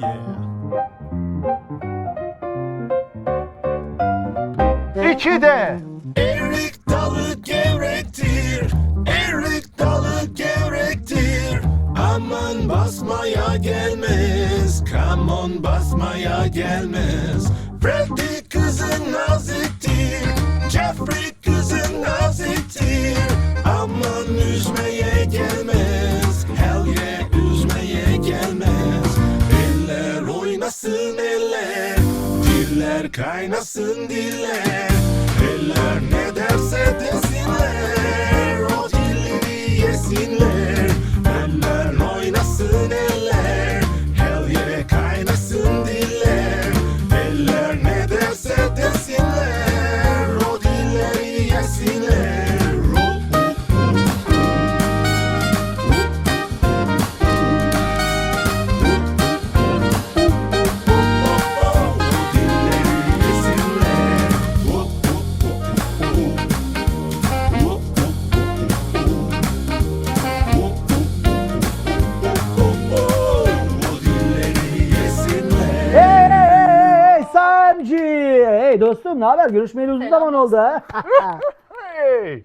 Yeah. İki de. Erik dalı gevrektir. Erik dalı gevrektir. Aman basmaya gelmez. Come on basmaya gelmez. Freddy kızın naziktir. Jeffrey oynasın eller, diller kaynasın diller. Eller ne derse desinler. O dilleri yesinler. Eller oynasın eller hey Samci. Hey dostum ne haber? Görüşmeyeli uzun zaman oldu ha. hey.